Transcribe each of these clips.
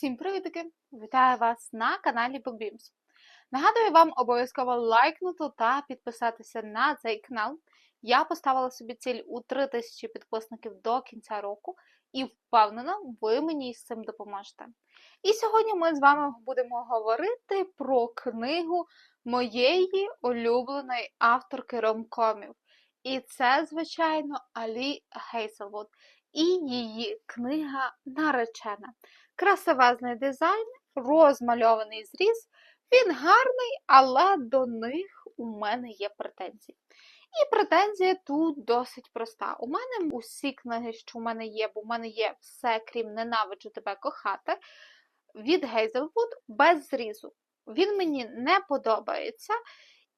Всім привітки! Вітаю вас на каналі BookBeams. Нагадую вам обов'язково лайкнути та підписатися на цей канал. Я поставила собі ціль у 3000 підписників до кінця року і впевнена, ви мені з цим допоможете. І сьогодні ми з вами будемо говорити про книгу моєї улюбленої авторки ромкомів. І це, звичайно, Алі Гейселвуд і її книга Наречена. Красивезний дизайн, розмальований зріз. Він гарний, але до них у мене є претензії. І претензія тут досить проста. У мене усі книги, що в мене є, бо в мене є все, крім ненавиджу тебе кохати, від Гейзелвуд без зрізу. Він мені не подобається,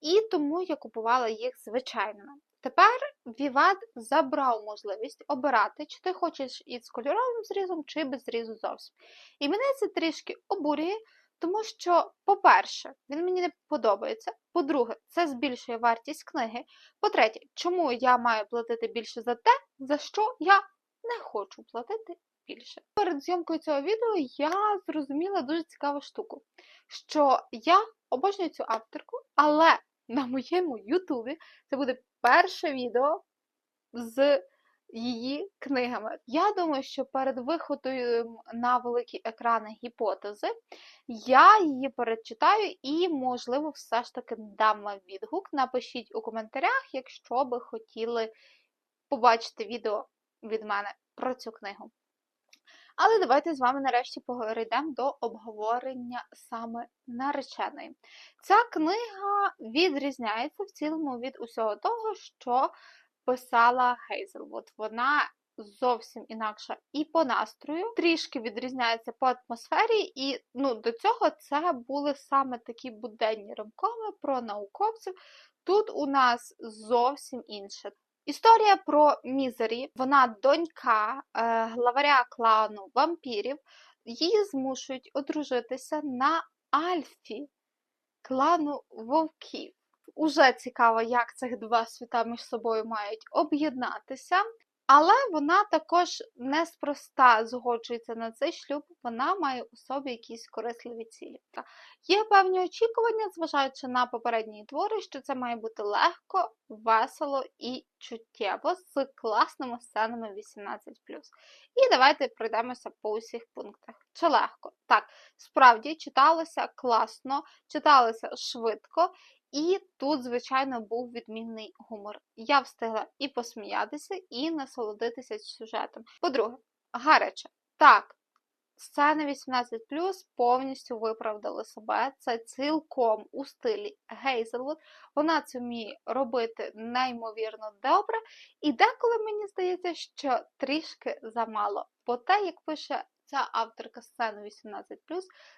і тому я купувала їх звичайними. Тепер Віват забрав можливість обирати, чи ти хочеш із кольоровим зрізом, чи без зрізу зовсім. І мене це трішки обурює, тому що, по-перше, він мені не подобається. По-друге, це збільшує вартість книги. По-третє, чому я маю платити більше за те, за що я не хочу платити більше. Перед зйомкою цього відео я зрозуміла дуже цікаву штуку, що я обожнюю цю авторку, але на моєму Ютубі це буде перше відео з її книгами. Я думаю, що перед виходом на великі екрани гіпотези я її перечитаю і, можливо, все ж таки дам вам відгук. Напишіть у коментарях, якщо би хотіли побачити відео від мене про цю книгу. Але давайте з вами нарешті перейдемо до обговорення саме нареченої. Ця книга відрізняється в цілому від усього того, що писала Гейзелвуд. Вона зовсім інакша і по настрою, трішки відрізняється по атмосфері, і ну, до цього це були саме такі буденні ромкоми про науковців. Тут у нас зовсім інше. Історія про Мізері, вона донька е, главаря клану вампірів, її змушують одружитися на Альфі, клану вовків. Уже цікаво, як цих два світа між собою мають об'єднатися. Але вона також неспроста згоджується на цей шлюб, вона має у собі якісь корисливі цілі. Є певні очікування, зважаючи на попередні твори, що це має бути легко, весело і чуттєво з класними сценами 18. І давайте пройдемося по усіх пунктах. Чи легко? Так, справді читалося класно, читалося швидко. І тут, звичайно, був відмінний гумор. Я встигла і посміятися, і насолодитися сюжетом. По-друге, гаряче. Так, сцени 18 повністю виправдали себе. Це цілком у стилі Гейзелвуд. Вона це вміє робити неймовірно добре. І деколи мені здається, що трішки замало. Бо те, як пише ця авторка сцени 18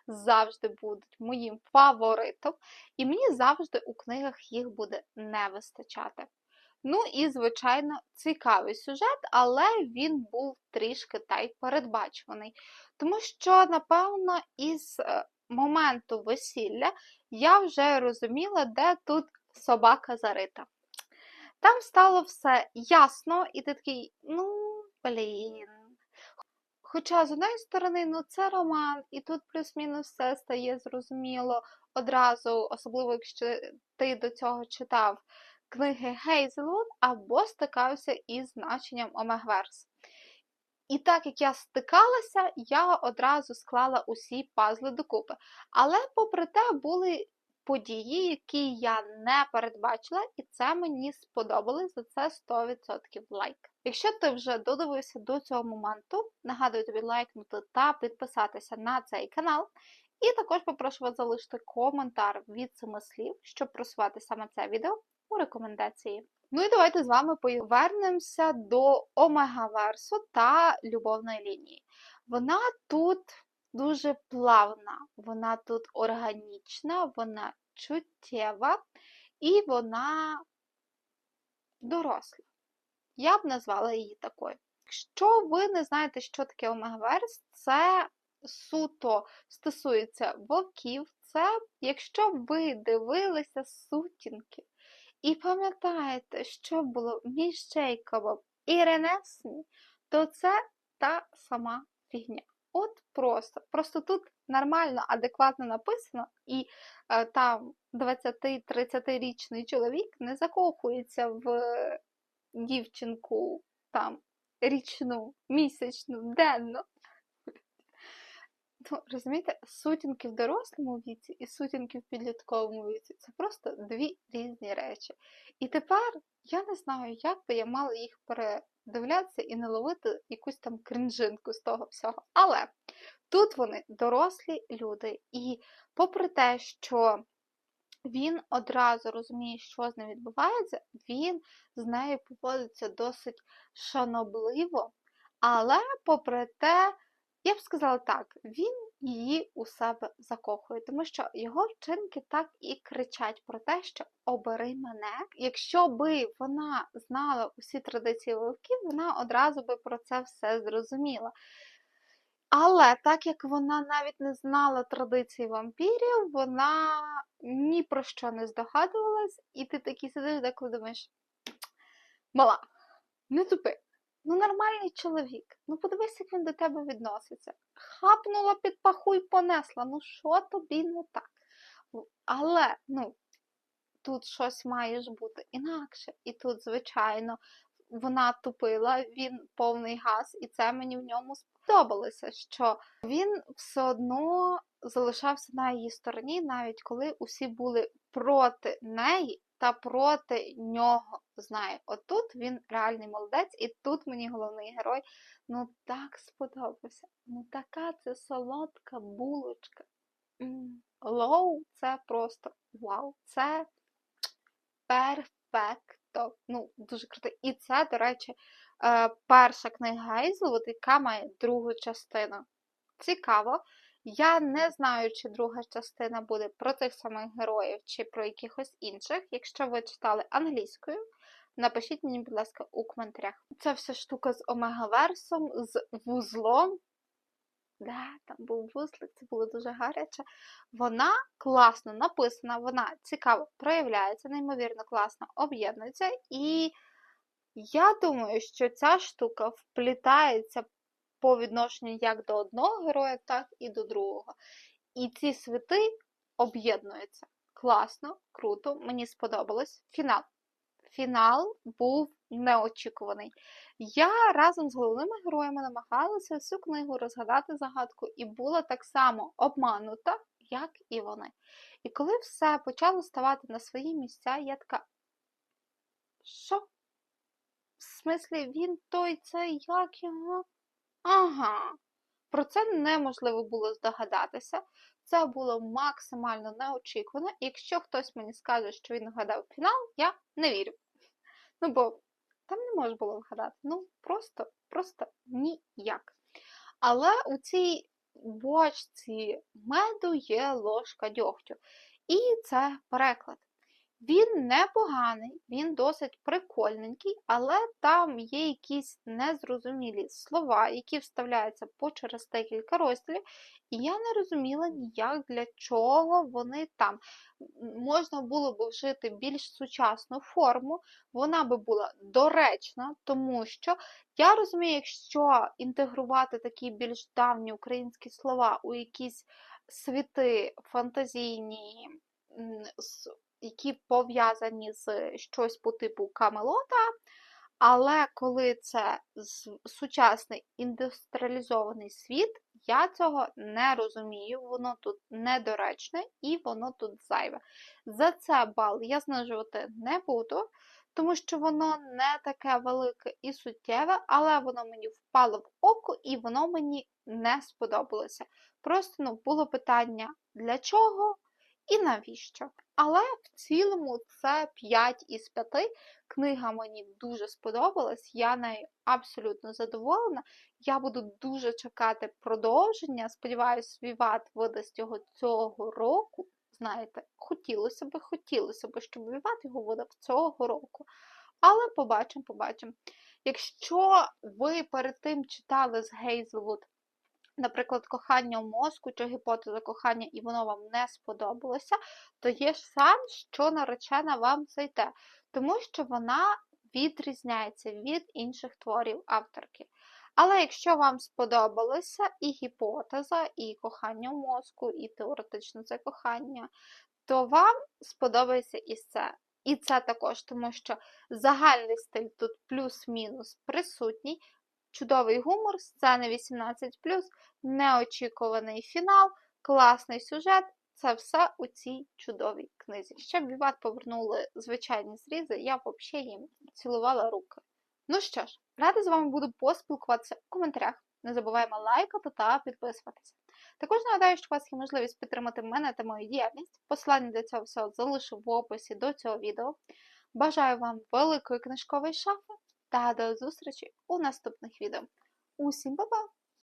завжди будуть моїм фаворитом, і мені завжди у книгах їх буде не вистачати. Ну і, звичайно, цікавий сюжет, але він був трішки та й передбачуваний. Тому що, напевно, із е, моменту весілля я вже розуміла, де тут собака зарита. Там стало все ясно, і ти такий, ну, блін. Хоча, з однієї сторони, ну це роман, і тут плюс-мінус все стає зрозуміло одразу, особливо якщо ти до цього читав книги Гейзелвуд або стикався із значенням Омегверс. І так як я стикалася, я одразу склала усі пазли докупи. Але, попри те, були події, які я не передбачила, і це мені сподобалось за це 100% лайк. Якщо ти вже додивився до цього моменту, нагадую тобі лайкнути та підписатися на цей канал. І також попрошу вас залишити коментар від цими слів, щоб просувати саме це відео у рекомендації. Ну і давайте з вами повернемося до Омегаверсу та любовної лінії. Вона тут дуже плавна, вона тут органічна, вона чуттєва і вона доросла. Я б назвала її такою. Якщо ви не знаєте, що таке омегаверс, це суто стосується вовків, це якщо ви дивилися сутінки і пам'ятаєте, що було між Джейкобом і Ренесні, то це та сама фігня. От просто. Просто тут нормально, адекватно написано, і е, там 20-30-річний чоловік не закохується в дівчинку там річну, місячну, денну. Ну, розумієте, сутінки в дорослому віці і сутінки в підлітковому віці це просто дві різні речі. І тепер я не знаю, як би я мала їх передивлятися і не ловити якусь там кринжинку з того всього. Але тут вони дорослі люди, і попри те, що він одразу розуміє, що з ним відбувається, він з нею поводиться досить шанобливо, але попри те, я б сказала так, він її у себе закохує, тому що його вчинки так і кричать про те, що обери мене. Якщо би вона знала усі традиції вовків, вона одразу би про це все зрозуміла. Але так як вона навіть не знала традицій вампірів, вона ні про що не здогадувалась, і ти такий сидиш, деколи думаєш, мала, не тупи. Ну, нормальний чоловік. Ну, подивись, як він до тебе відноситься. Хапнула під паху й понесла. Ну, що тобі не так? Але, ну, тут щось має ж бути інакше. І тут, звичайно, вона тупила, він повний газ, і це мені в ньому сподобалося, що він все одно залишався на її стороні, навіть коли усі були проти неї та проти нього. Знає, отут він реальний молодець, і тут мені головний герой ну так сподобався. Ну така це солодка булочка. Лоу, це просто вау, це перфекто. Ну, дуже круто. І це, до речі, е, перша книга Гейзлвуд, яка має другу частину. Цікаво. Я не знаю, чи друга частина буде про тих самих героїв, чи про якихось інших. Якщо ви читали англійською, напишіть мені, будь ласка, у коментарях. Це вся штука з омегаверсом, з вузлом. Да, там був вузлик, це було дуже гаряче. Вона класно написана, вона цікаво проявляється, неймовірно класно об'єднується. І я думаю, що ця штука вплітається по відношенню як до одного героя, так і до другого. І ці світи об'єднуються. Класно, круто, мені сподобалось. Фінал. Фінал був неочікуваний. Я разом з головними героями намагалася всю книгу розгадати загадку і була так само обманута, як і вони. І коли все почало ставати на свої місця, я така. Що? В смислі, він той цей, як його? Ага. Про це неможливо було здогадатися. Це було максимально неочікувано. І якщо хтось мені скаже, що він вгадав фінал, я не вірю. Ну, бо там не можна було вгадати. Ну, просто, просто ніяк. Але у цій бочці меду є ложка дьогтю. І це переклад. Він непоганий, він досить прикольненький, але там є якісь незрозумілі слова, які вставляються по через декілька розділів, і я не розуміла ніяк, для чого вони там. Можна було б вжити більш сучасну форму, вона би була доречна, тому що я розумію, якщо інтегрувати такі більш давні українські слова у якісь світи фантазійні які пов'язані з щось по типу Камелота, але коли це сучасний індустріалізований світ, я цього не розумію, воно тут недоречне і воно тут зайве. За це бал я знижувати не буду, тому що воно не таке велике і суттєве, але воно мені впало в око і воно мені не сподобалося. Просто ну, було питання для чого і навіщо. Але в цілому це 5 із 5. Книга мені дуже сподобалась, я нею абсолютно задоволена. Я буду дуже чекати продовження. Сподіваюсь, Віват видасть його цього року. Знаєте, хотілося б, хотілося б, щоб Віват його видав цього року. Але побачимо, побачимо. Якщо ви перед тим читали з Гейзлвуд наприклад, кохання в мозку чи гіпотеза кохання, і воно вам не сподобалося, то є шанс, що наречена вам зайде, тому що вона відрізняється від інших творів авторки. Але якщо вам сподобалося і гіпотеза, і кохання в мозку, і теоретично це кохання, то вам сподобається і це. І це також, тому що загальний стиль тут плюс-мінус присутній, чудовий гумор, сцени 18, неочікуваний фінал, класний сюжет. Це все у цій чудовій книзі. Щоб Віват повернули звичайні зрізи, я б взагалі їм цілувала руки. Ну що ж, рада з вами буду поспілкуватися у коментарях. Не забуваємо лайкати та підписуватися. Також нагадаю, що у вас є можливість підтримати мене та мою діяльність. Посилання для цього всього залишу в описі до цього відео. Бажаю вам великої книжкової шафи та до зустрічі у наступних відео. Усім па-па!